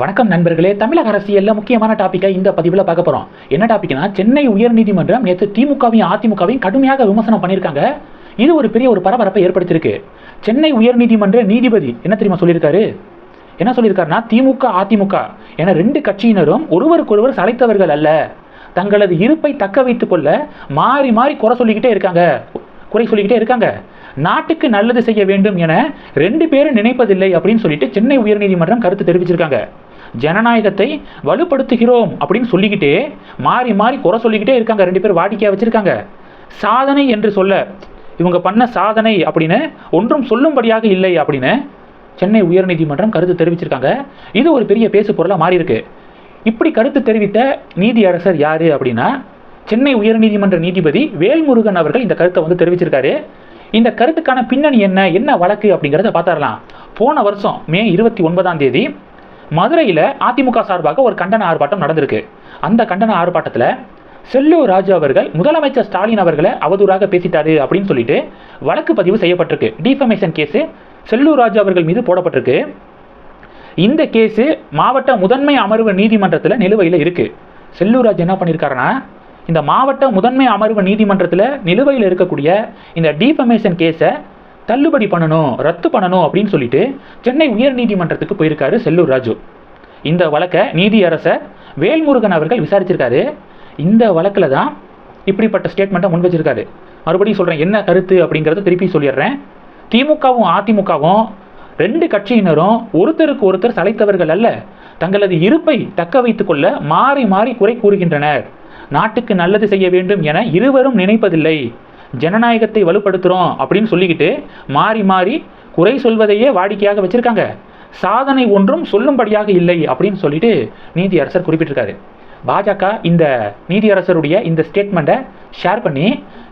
வணக்கம் நண்பர்களே. தமிழக அரசியல்ல முக்கியமான டாப்பிக்கை இந்த பதிவில் பார்க்க போகிறோம் என்ன டாப்பிக்னா சென்னை உயர்நீதிமன்றம் நேற்று திமுகவையும் அதிமுகவையும் கடுமையாக விமர்சனம் பண்ணியிருக்காங்க. இது ஒரு பெரிய ஒரு பரபரப்பை ஏற்படுத்தியிருக்கு. சென்னை உயர்நீதிமன்ற நீதிபதி என்ன தெரியுமா சொல்லியிருக்காரு? என்ன சொல்லியிருக்காருன்னா திமுக அதிமுக என ரெண்டு கட்சியினரும் ஒருவருக்கொருவர் சளைத்தவர்கள் அல்ல. தங்களது இருப்பை தக்க வைத்துக் கொள்ள மாறி மாறி குறை சொல்லிக்கிட்டே இருக்காங்க. குறை சொல்லிக்கிட்டே இருக்காங்க. நாட்டுக்கு நல்லது செய்ய வேண்டும் என ரெண்டு பேரும் நினைப்பதில்லை அப்படின்னு சொல்லிட்டு சென்னை உயர்நீதிமன்றம் கருத்து தெரிவிச்சிருக்காங்க. ஜனநாயகத்தை வலுப்படுத்துகிறோம் அப்படின்னு சொல்லிக்கிட்டே மாறி மாறி குறை சொல்லிக்கிட்டே இருக்காங்க. ரெண்டு பேர் வாடிக்கையாக வச்சுருக்காங்க. சாதனை என்று சொல்ல இவங்க பண்ண சாதனை அப்படின்னு ஒன்றும் சொல்லும்படியாக இல்லை அப்படின்னு சென்னை உயர்நீதிமன்றம் கருத்து தெரிவிச்சிருக்காங்க. இது ஒரு பெரிய பேசு பொருளாக மாறியிருக்கு இப்படி கருத்து தெரிவித்த நீதியரசர் யார் அப்படின்னா சென்னை உயர்நீதிமன்ற நீதிபதி வேல்முருகன் அவர்கள் இந்த கருத்தை வந்து தெரிவிச்சிருக்காரு. இந்த கருத்துக்கான பின்னணி என்ன என்ன வழக்கு அப்படிங்கிறத பார்த்தரலாம். போன வருஷம் மே இருபத்தி ஒன்பதாம் தேதி மதுரையில் அதிமுக சார்பாக ஒரு கண்டன ஆர்ப்பாட்டம் நடந்திருக்கு. அந்த கண்டன ஆர்ப்பாட்டத்தில் செல்லூர் ராஜு அவர்கள் முதலமைச்சர் ஸ்டாலின் அவர்களை அவதூறாக பேசிட்டாரு அப்படின்னு சொல்லிட்டு வழக்கு பதிவு செய்யப்பட்டிருக்கு. டிஃபமேஷன் கேஸு செல்லூர் ராஜு அவர்கள் மீது போடப்பட்டிருக்கு. இந்த கேஸு மாவட்ட முதன்மை அமர்வு நீதிமன்றத்தில் நிலுவையில் இருக்கு. செல்லூர் ராஜ் என்ன பண்ணியிருக்காருன்னா இந்த மாவட்ட முதன்மை அமர்வு நீதிமன்றத்தில் நிலுவையில் இருக்கக்கூடிய இந்த டிஃபமேஷன் கேஸை தள்ளுபடி பண்ணணும் ரத்து பண்ணணும் அப்படின்னு சொல்லிட்டு சென்னை உயர்நீதிமன்றத்துக்கு போயிருக்காரு செல்லூர் ராஜு. இந்த வழக்கை நீதியரசர் வேல்முருகன் அவர்கள் விசாரிச்சிருக்காரு. இந்த வழக்கில் தான் இப்படிப்பட்ட ஸ்டேட்மெண்ட்டை முன் வச்சிருக்காரு. மறுபடியும் சொல்கிறேன் என்ன கருத்து அப்படிங்கிறத திருப்பி சொல்லிடுறேன். திமுகவும் அதிமுகவும் ரெண்டு கட்சியினரும் ஒருத்தருக்கு ஒருத்தர் சளைத்தவர்கள் அல்ல. தங்களது இருப்பை தக்க வைத்துக்கொள்ள மாறி மாறி குறை கூறுகின்றனர். நாட்டுக்கு நல்லது செய்ய வேண்டும் என இருவரும் நினைப்பதில்லை. ஜனநாயகத்தை வலுப்படுத்துகிறோம் அப்படின்னு சொல்லிக்கிட்டு மாறி மாறி குறை சொல்வதையே வாடிக்கையாக வச்சுருக்காங்க. சாதனை ஒன்றும் சொல்லும்படியாக இல்லை அப்படின்னு சொல்லிட்டு நீதியரசர் குறிப்பிட்டிருக்காரு. பாஜக இந்த நீதியரசருடைய இந்த ஸ்டேட்மெண்ட்டை ஷேர் பண்ணி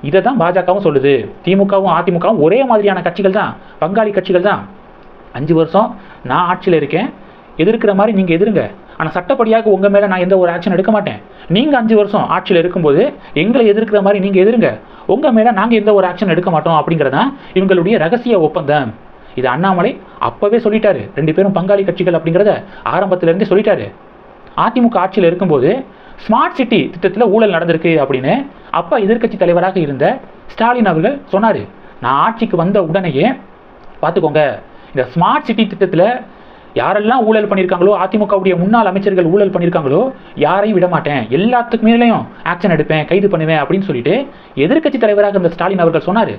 இதை தான் பாஜகவும் சொல்லுது. திமுகவும் அதிமுகவும் ஒரே மாதிரியான கட்சிகள் தான். பங்காளி கட்சிகள் தான். அஞ்சு வருஷம் நான் ஆட்சியில் இருக்கேன். எதிர்க்கிற மாதிரி நீங்கள் எதிருங்க. ஆனால் சட்டப்படியாக உங்கள் மேலே நான் எந்த ஒரு ஆக்ஷன் எடுக்க மாட்டேன். நீங்கள் அஞ்சு வருஷம் ஆட்சியில் இருக்கும்போது எங்களை எதிர்க்கிற மாதிரி நீங்கள் எதிருங்க. உங்கள் மேலே நாங்கள் எந்த ஒரு ஆக்ஷன் எடுக்க மாட்டோம் அப்படிங்கிறதான் இவங்களுடைய ரகசிய ஒப்பந்தம். இது அண்ணாமலை அப்போவே சொல்லிட்டாரு. ரெண்டு பேரும் பங்காளி கட்சிகள் அப்படிங்கிறத ஆரம்பத்திலேருந்தே சொல்லிட்டாரு. அதிமுக ஆட்சியில் இருக்கும்போது ஸ்மார்ட் சிட்டி திட்டத்தில் ஊழல் நடந்திருக்கு அப்படின்னு அப்போ எதிர்க்கட்சி தலைவராக இருந்த ஸ்டாலின் அவர்கள் சொன்னார். நான் ஆட்சிக்கு வந்த உடனேயே பார்த்துக்கோங்க இந்த ஸ்மார்ட் சிட்டி திட்டத்தில் யாரெல்லாம் ஊழல் பண்ணியிருக்காங்களோ அதிமுகவுடைய முன்னாள் அமைச்சர்கள் ஊழல் பண்ணியிருக்காங்களோ யாரையும் விட மாட்டேன் எல்லாத்துக்கு மேலேயும் ஆக்ஷன் எடுப்பேன் கைது பண்ணுவேன் அப்படின்னு சொல்லிட்டு எதிர்க்கட்சி தலைவராக இருந்த ஸ்டாலின் அவர்கள் சொன்னார்.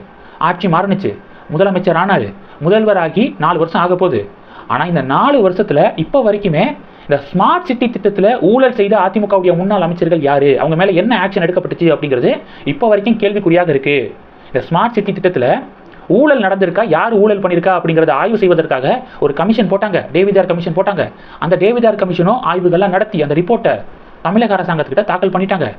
ஆட்சி மாறுனுச்சு. முதலமைச்சர் ஆனார். முதல்வராகி நாலு வருஷம் ஆக போகுது. ஆனால் இந்த நாலு வருஷத்தில் இப்போ வரைக்குமே இந்த ஸ்மார்ட் சிட்டி திட்டத்தில் ஊழல் செய்த அதிமுகவுடைய முன்னாள் அமைச்சர்கள் யார்? அவங்க மேலே என்ன ஆக்ஷன் எடுக்கப்பட்டுச்சு அப்படிங்கிறது இப்போ வரைக்கும் கேள்விக்குறியாக இருக்குது இந்த ஸ்மார்ட் சிட்டி திட்டத்தில் ஊழல் நடந்திருக்கா? யார் ஊழல் பண்ணியிருக்கா அப்படிங்கிறத ஆய்வு செய்வதற்காக ஒரு கமிஷன் போட்டாங்க. டேவிதார் கமிஷன் போட்டாங்க. அந்த டேவிதார் கமிஷனும் ஆய்வுகள்லாம் நடத்தி அந்த ரிப்போர்ட்டை தமிழக அரசாங்கத்துக்கிட்ட தாக்கல் பண்ணிட்டாங்க.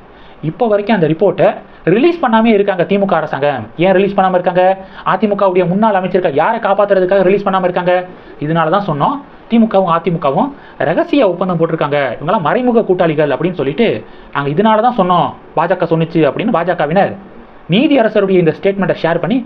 இப்போ வரைக்கும் அந்த ரிப்போர்ட்டை ரிலீஸ் பண்ணாமே இருக்காங்க திமுக அரசாங்கம். ஏன் ரிலீஸ் பண்ணாமல் இருக்காங்க? அதிமுகவுடைய முன்னாள் அமைச்சர்கள் யாரை காப்பாற்றுறதுக்காக ரிலீஸ் பண்ணாமல் இருக்காங்க? இதனால தான் சொன்னோம். திமுகவும் அதிமுகவும் ரகசிய ஒப்பந்தம் போட்டிருக்காங்க. இவங்களாம் மறைமுக கூட்டாளிகள் அப்படின்னு சொல்லிட்டு நாங்கள் இதனால தான் சொன்னோம். பாஜக சொன்னிச்சு அப்படின்னு பாஜகவினர் நீதி அரசருடைய இந்த ஸ்டேட்மெண்ட்டை ஷேர் பண்ணி